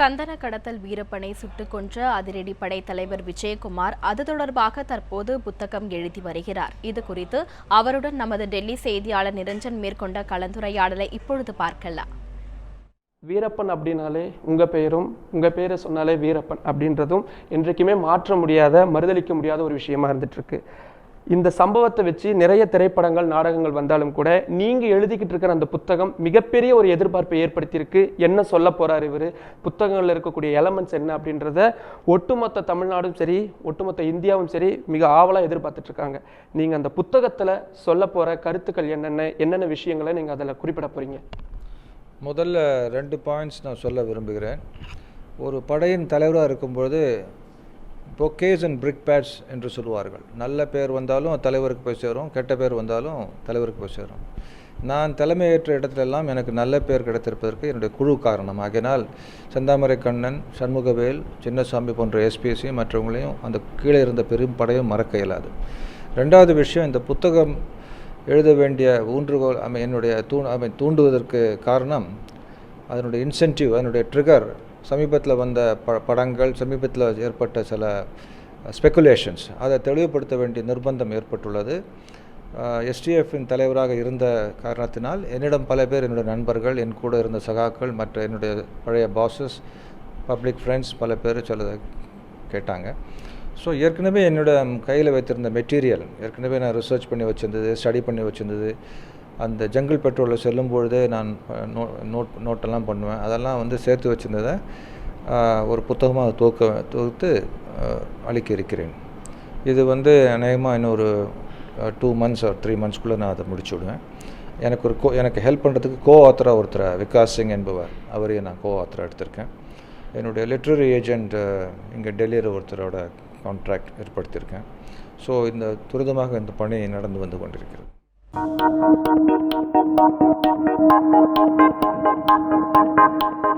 சந்தன கடத்தல் வீரப்பனை சுட்டுக் கொன்ற அதிரடி படை தலைவர் விஜயகுமார் அது தொடர்பாக தற்போது புத்தகம் எழுதி வருகிறார். இது குறித்து அவருடன் நமது டெல்லி செய்தியாளர் நிரஞ்சன் மேற்கொண்ட கலந்துரையாடலை இப்பொழுது பார்க்கலாம். வீரப்பன் அப்படின்னாலே உங்கள் பெயரும் உங்கள் பேரை சொன்னாலே வீரப்பன் அப்படின்றதும் என்றைக்குமே மாற்ற முடியாத மறுதளிக்க முடியாத ஒரு விஷயமா இருந்துட்டு இருக்கு. இந்த சம்பவத்தை வச்சு நிறைய திரைப்படங்கள் நாடகங்கள் வந்தாலும் கூட நீங்கள் எழுதிக்கிட்டு இருக்கிற அந்த புத்தகம் மிகப்பெரிய ஒரு எதிர்பார்ப்பை ஏற்படுத்தியிருக்கு. என்ன சொல்ல போகிறார் இவர்? புத்தகங்களில் இருக்கக்கூடிய எலமெண்ட்ஸ் என்ன அப்படின்றத ஒட்டுமொத்த தமிழ்நாடும் சரி ஒட்டுமொத்த இந்தியாவும் சரி மிக ஆவலாக எதிர்பார்த்துட்ருக்காங்க நீங்கள் அந்த புத்தகத்தில் சொல்ல போகிற கருத்துக்கள் என்னென்ன என்னென்ன விஷயங்களை நீங்கள் அதில் குறிப்பிட போகிறீங்க முதல்ல ரெண்டு பாயிண்ட்ஸ் நான் சொல்ல விரும்புகிறேன். ஒரு படையின் தலைவராக இருக்கும்பொழுது பொக்கேஸ் அண்ட் பிரிக் பேட்ஸ் என்று சொல்லுவார்கள். நல்ல பேர் வந்தாலும் தலைவருக்கு போய் சேரும் கெட்ட பேர் வந்தாலும் தலைவருக்கு போய் சேரும். நான் தலைமையேற்ற இடத்திலெல்லாம் எனக்கு நல்ல பேர் கிடைத்திருப்பதற்கு என்னுடைய குழு காரணம். ஆகினால் செந்தாமரை கண்ணன் சண்முகவேல் சின்னசாமி போன்ற எஸ்பிஎஸ்சி மற்றவங்களையும் அந்த கீழே இருந்த பெரும் படையும் மறக்க இயலாது. ரெண்டாவது விஷயம் இந்த புத்தகம் எழுத வேண்டிய ஊன்றுகோல் ஐ என்னுடைய தூண் ஐ தூண்டுவதற்கு காரணம் அதனுடைய இன்சென்டிவ் அதனுடைய ட்ரிகர் சமீபத்தில் வந்த ப படங்கள் சமீபத்தில் ஏற்பட்ட சில ஸ்பெக்குலேஷன்ஸ் அதை தெளிவுபடுத்த வேண்டிய நிர்பந்தம் ஏற்பட்டுள்ளது. எஸ்டிஎஃப்பின் தலைவராக இருந்த காரணத்தினால் என்னிடம் பல பேர் என்னுடைய நண்பர்கள் என் கூட இருந்த சகாக்கள் மற்ற என்னுடைய பழைய பாசஸ் பப்ளிக் ஃப்ரெண்ட்ஸ் பல பேர் சிலதை கேட்டாங்க. ஸோ ஏற்கனவே என்னோட கையில் வைத்திருந்த மெட்டீரியல் ஏற்கனவே நான் ரிசர்ச் பண்ணி வச்சுருந்தது ஸ்டடி பண்ணி வச்சுருந்தது அந்த ஜங்கிள் பெட்ரோலில் செல்லும் பொழுதே நான் நோ நோட் நோட்டெல்லாம் பண்ணுவேன். அதெல்லாம் வந்து சேர்த்து வச்சுருந்ததை ஒரு புத்தகமாக துவக்க தொகுத்து அளிக்க இருக்கிறேன் இது வந்து அநேகமாக இன்னொரு டூ மந்த்ஸ் ஆர் த்ரீ மந்த்ஸ்க்குள்ளே நான் அதை முடிச்சு விடுவேன். எனக்கு ஒரு கோ எனக்கு ஹெல்ப் பண்ணுறதுக்கு கோ ஆத்தராக ஒருத்தர் விகாஸ் சிங் என்பவர் அவரையும் நான் கோ ஆத்தராக எடுத்திருக்கேன். என்னுடைய லிட்ரரி ஏஜெண்ட் இங்கே டெல்லியில் ஒருத்தரோட கான்ட்ராக்ட் ஏற்படுத்தியிருக்கேன். ஸோ இந்த துரிதமாக இந்த பணி நடந்து வந்து கொண்டிருக்கிறது. Thank you.